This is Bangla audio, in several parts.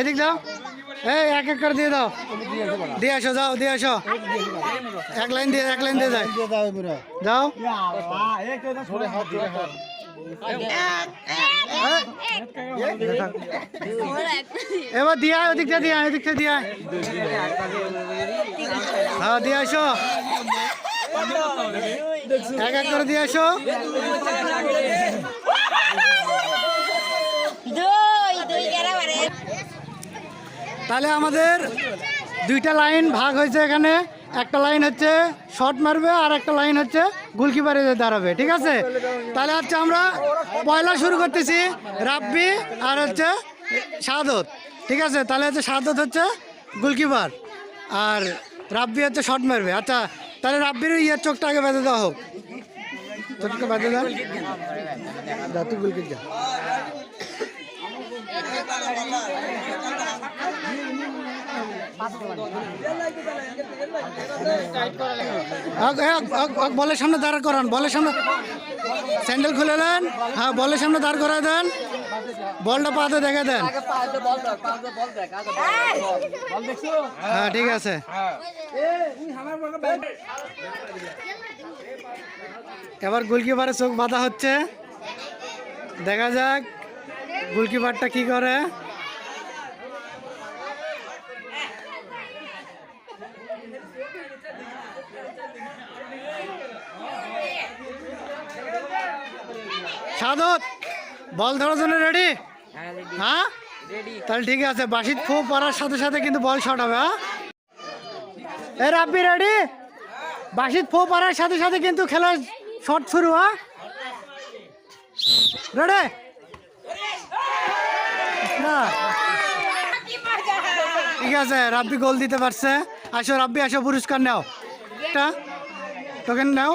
এদিক দাও। এই, এক এক করে দিয়ে দাও। দিয়ে আসো, যাও, দিয়ে আসো। এক লাইন দিয়ে, এক লাইন দিয়ে যায়। যাও। এবার দিয়ে আয়, ওদিকটা দিয়ে আয়, ওদিকটা দিয়ে আয়। হ্যাঁ দিয়ে আসো। এক এক করে দিয়ে আসো। তাহলে আমাদের দুইটা লাইন ভাগ হয়েছে এখানে। একটা লাইন হচ্ছে শর্ট মারবে আর একটা লাইন হচ্ছে গোলকিপারে দাঁড়াবে, ঠিক আছে? তাহলে হচ্ছে আমরা পয়লা শুরু করতেছি রাব্বি আর হচ্ছে সাদত, ঠিক আছে? তাহলে হচ্ছে সাদত হচ্ছে গোলকিপার আর রাব্বি হচ্ছে শর্ট মারবে। আচ্ছা তাহলে রাব্বির ইয়ের চোখটা আগে বেঁধে দেওয়া হোক। চোখটা বেঁধে দেন। যা, তুই গোলকিপ যা। আগ- আগ- আগ- আগ বলের সামনে দাঁড় করান, বলের সামনে স্যান্ডেল খুলে দেন হ্যাঁ বলের সামনে দাঁড় করায় দেন। বলটা পাতে দেখে দেন। হ্যাঁ ঠিক আছে। এবার গোলকিপারের চোখ বাঁধা হচ্ছে। দেখা যাক গোলকিপারটা কি করে। সাদত, বল ধরার জন্য রেডি হ্যাঁ? তাহলে ঠিক আছে, বাসিত ফু পড়ার সাথে সাথে কিন্তু বল শট হবে হ্যাঁ? এ রাব্বি রেডি বাসিত ফু পড়ার সাথে সাথে কিন্তু খেলার শট শুরু হ্যাঁ? রেডি ঠিক আছে, রাব্বি গোল দিতে পারছে। আসো রাব্বি আসো পুরস্কার নাও। একটা টোকেন নাও।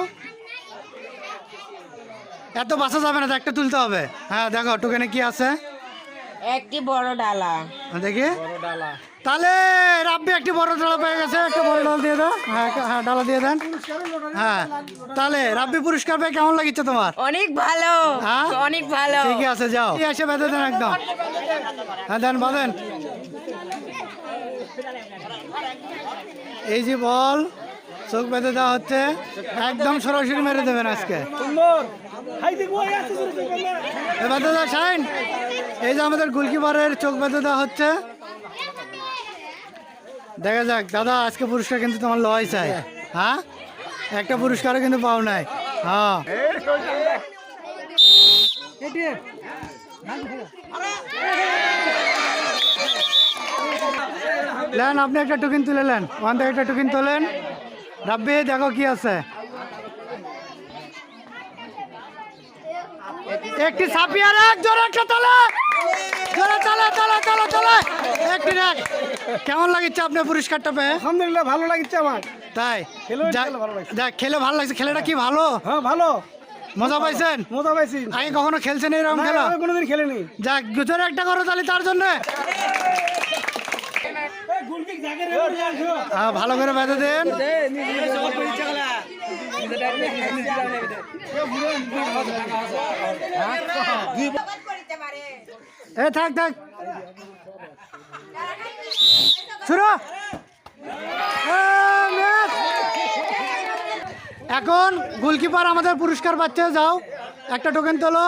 এত বাসা যাবে না একটা তুলতে হবে। হ্যাঁ দেখো টোকেনে কি আছে? একটি বড় ডালা। দেখি। তাহলে রাব্বি একটি বড় ডালা পেয়ে গেছে। একটা বড় ডালা দিয়ে দাও। হ্যাঁ হ্যাঁ ডালা দিয়ে দেন। হ্যাঁ তাহলে রাব্বি পুরস্কার পেয়ে কেমন লাগিচ্ছে তোমার? অনেক ভালো। হ্যাঁ? অনেক ভালো। ঠিক আছে যাও। আছে বেঁধে দেন একদম। হ্যাঁ দেন বাঁধেন। এই যে বল, চোখ বেঁধে দেওয়া হচ্ছে। একদম সরাসরি মেরে দেবেন আজকে। বেঁধে দাও শাইন, এই যে আমাদের গোলকিপারের চোখ বেঁধে দেওয়া হচ্ছে। দেখা যাক, দাদা, আজকে পুরস্কার কিন্তু তোমার লয় চাই। হ্যাঁ? একটা পুরস্কারও কিন্তু পাও নাই। হ্যাঁ। লেন আপনি একটা টুকিন তুলে নেন ওখান থেকে একটা টুকিন তোলেন। রাব্বি দেখো কি আছে। একটি সাপিয়ার এক জোরে একটা তলে। জোরে একটি রাখ কেমন লাগছে আপনার পুরস্কারটা পেয়ে? আলহামদুলিল্লাহ ভালো লাগছে আমার। তাই? যাক- খেলে ভালো লাগছে। খেলাটা কি ভালো? হ্যাঁ ভালো। মজা পাইছেন? মজা পাইছি। আগে কখনো খেলছেন এরকম খেলা? কোনোদিন খেলেনি। যাক জোরে একটা করো তাহলে তার জন্য। ভালো করে বেঁধে দেন। এ, থাক থাক। শুরু। এখন গোলকিপার আমাদের পুরস্কার পাচ্ছে, যাও। একটা টোকেন তোলো।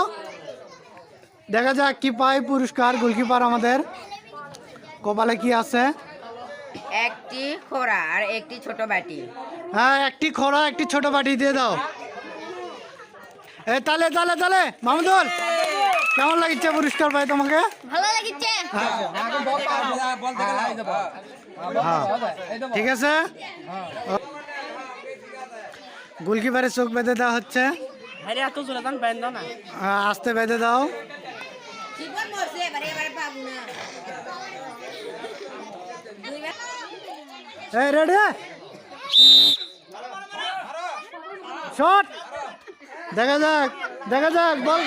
দেখা যাক কি পায় পুরস্কার গোলকিপার আমাদের। কপালে কি আছে? একটি খোরা আর একটি ছোট বাটি। হ্যাঁ একটি খোড়া একটি ছোট বাটি দিয়ে দাও। এ তালে তালে তালে মামুদুল কেমন লাগছে পুরস্কার পাই তোমাকে? ভালো লাগিছে হ্যাঁ। ঠিক আছে? গোলকিপারের চোখ বেঁধে দেওয়া হচ্ছে। হ্যাঁ, আস্তে বেঁধে দাও। জীবন মরছে এবারে এবারে পাবো না এই রেডি শট দেখা যাক দেখা যাক, বল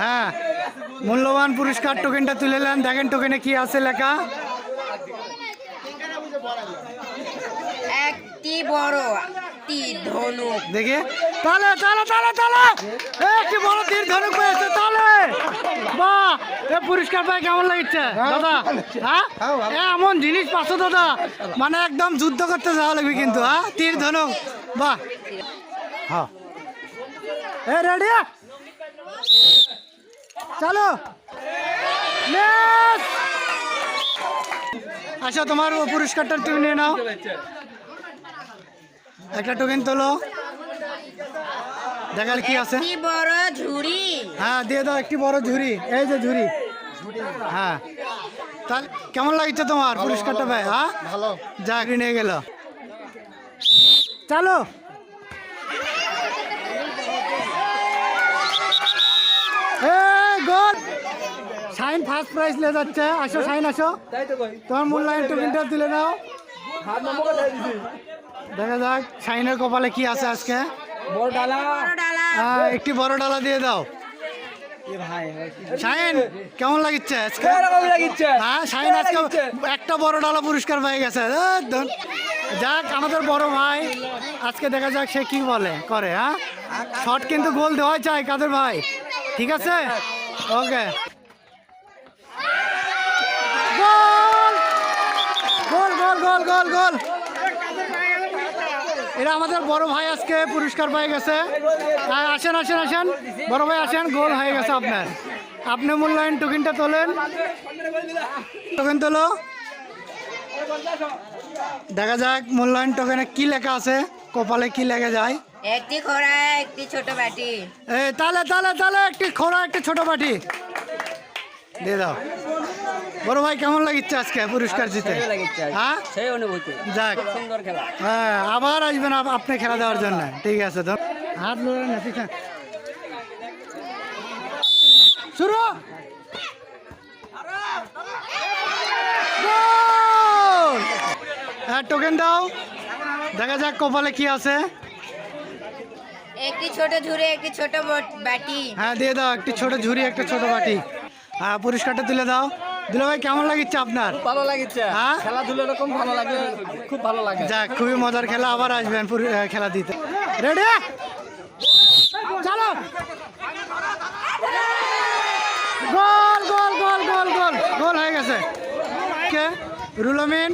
হ্যাঁ মূল্যবান পুরস্কার টোকেনটা তুলে নেন। দেখেন টোকেনে কি আছে লেখা। একটি বড়। তীর ধনুক। দেখি। তাহলে তাহলে তাহলে তাহলে এ, একটি বড় তীর ধনুক পেয়েছে তাহলে বাহ! এ পুরস্কার পাই কেমন লাগছে দাদা? হ্যাঁ? এমন জিনিস পাচ্ছ দাদা? মানে একদম যুদ্ধ করতে যাওয়া লাগবে কিন্তু হ্যাঁ? তীর ধনুক। বাহ! হ্যাঁ। এ রেডি চলো। আচ্ছা তোমার ও পুরস্কারটা তুমি নিয়ে নাও। একটা টোকেন তোলো। দেখাল কি আছে? বড় ঝুড়ি। হ্যাঁ দিয়ে দাও একটি বড় ঝুড়ি। এই যে ঝুড়ি। হ্যাঁ। তাহলে কেমন লাগছে তোমার পুরস্কারটা ভাই হ্যাঁ? ভালো। চাকরি নিয়ে গেল। চলো। গোল! ফার্স্ট প্রাইজ নিয়ে যাচ্ছে। আসো শাইন আসো। তাই তো কই তোমার মূল্যায়ন টোকেনটা তুলে নাও। দেখা যাক শাইনের কপালে কি আছে আজকে? বড় ডালা। হ্যাঁ, একটি বড় ডালা দিয়ে দাও। এ শাইন কেমন লাগছে আজকে? হ্যাঁ শাইন আজকে একটা বড় ডালা পুরস্কার পেয়ে গেছে। যাক আমাদের বড় ভাই আজকে দেখা যাক সে কি বলে করে হ্যাঁ? শট কিন্তু গোল দেওয়া চাই কাদের ভাই? ঠিক আছে? ওকে। গোল! গোল গোল গোল গোল গোল। এটা আমাদের বড় ভাই আজকে পুরস্কার পেয়ে গেছে। হ্যাঁ আসেন আসেন আসেন। বড় ভাই আসেন গোল হয়ে গেছে আপনার। আপনি মূল্যায়ন টোকেনটা তোলেন। টোকেন তোলো। দেখা যাক মূল্যায়ন টোকেনে কি লেখা আছে কপালে কি লেগে যায়। একটি খোড়া একটি ছোট বাটি। তাহলে তাহলে তাহলে একটি খোড়া একটি ছোট বাটি। দিয়ে দাও। বড় ভাই কেমন লাগিচ্ছে আজকে পুরস্কার জিতে? হ্যাঁ? যাক। হ্যাঁ আবার আসবেন আপনি খেলা দেওয়ার জন্য। ঠিক আছে তো হাত লড়ে না ঠিক আছে। শুরু! হ্যাঁ টোকেন দাও। দেখা যাক কপালে কি আছে। একটি ছোট ঝুড়ি একটি ছোট বট- বাটি। হ্যাঁ দিয়ে দাও একটি ছোট ঝুড়ি একটা ছোট বাটি। হ্যাঁ পুরস্কারটা তুলে দাও। দিলে ভাই কেমন লাগিচ্ছে আপনার? ভালো লাগিচ্ছে। হ্যাঁ? খেলাধুলা এরকম ভালো লাগে খুব ভালো লাগে। যাক খুবই মজার খেলা আবার আসবেন খেলা দিতে। রেডি চলো। গোল গোল গোল গোল গোল গোল হয়ে গেছে। কে? রুলমিন?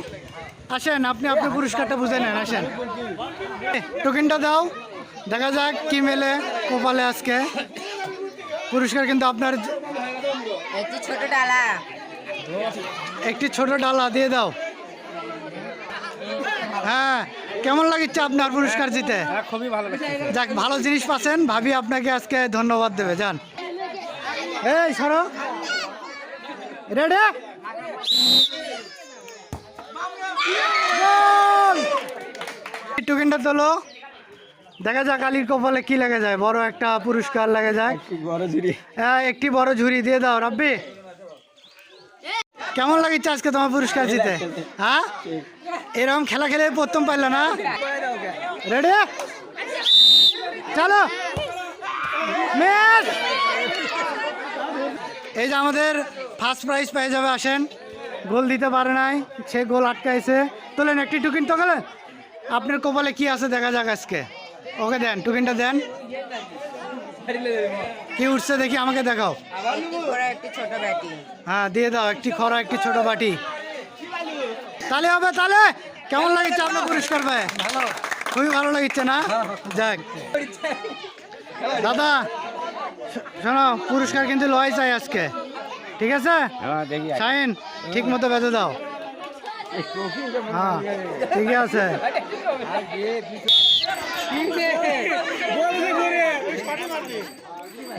আসেন আপনি আপনি পুরস্কারটা বুঝে নেন আসেন। টোকেনটা দাও। দেখা যাক কি মেলে কপালে আজকে। পুরস্কার কিন্তু আপনার একটি ছোট ডালা। একটি ছোট ডালা দিয়ে দাও। হ্যাঁ কেমন লাগিচ্ছে আপনার পুরস্কার জিতে? হ্যাঁ, খুবই ভালো যাক ভালো জিনিস পাচ্ছেন। ভাবি আপনাকে আজকে ধন্যবাদ দেবে যান। এই সরো। রেডি? টোকেনটা তোলো। দেখা যাক আলির কপালে কি লেগে যায়। বড় একটা পুরস্কার লেগে যায়। বড় ঝুড়ি। হ্যাঁ একটি বড় ঝুড়ি দিয়ে দাও রাব্বি। কেমন লাগিচ্ছে আজকে তোমার পুরস্কার জিতে? হ্যাঁ? এরকম খেলা খেলে প্রথম পাইলে না? রেডি চলো। এই যে আমাদের ফার্স্ট প্রাইজ পেয়ে যাবে আসেন। গোল দিতে পারে নাই সে গোল আটকাইছে। তোলেন একটি টুকিন তো গেলেন। আপনার কপালে কি আছে দেখা যাক আজকে। ওকে দেন টুকিনটা দেন। কি উঠছে দেখি আমাকে দেখাও। হ্যাঁ দিয়ে দাও একটি খরা একটি ছোট বাটি। তাহলে হবে তাহলে কেমন লাগছে আপনার পুরস্কার ভাই? ভালো খুবই ভালো লাগছে না? যাক। দাদা শোনো পুরস্কার কিন্তু লয় চাই আজকে। ঠিক আছে? হ্যাঁ দেখি। শাইন ঠিক মতো বেঁধে দাও। হ্যাঁ ঠিক আছে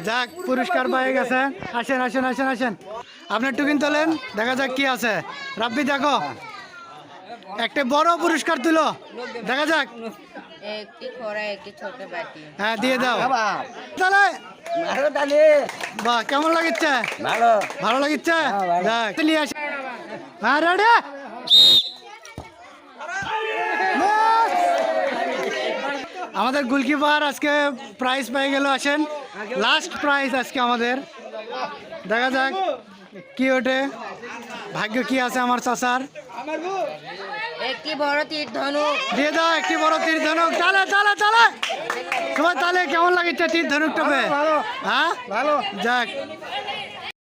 যাক পুরস্কার পেয়ে গেছে। আসেন আসেন আসেন আসেন। আপনার টুকিন তোলেন দেখা যাক কি আছে। রাব্বি দেখো। একটা বড় পুরস্কার তুলো। দেখা যাক। একটি খোড়া একটি ছোট বাটি। হ্যাঁ দিয়ে দাও। তাহলে? বাহ কেমন লাগিচ্ছে? ভালো। ভালো লাগিচ্ছে? ভালো। যাক। নিয়ে আসি। হ্যাঁ রেডি? আমাদের গোলকিপার আজকে প্রাইজ পেয়ে গেল আসেন। লাস্ট প্রাইজ আজকে আমাদের। দেখা যাক কি ওঠে। ভাগ্য কি আছে আমার চাচার? একটি বড় তীর ধনুক দিয়ে দাও একটি বড় তীর ধনুক চালে চালে চালে সবাই তাহলে কেমন লাগছে তীর ধনুকটা হ্যাঁ? ভালো। যাক।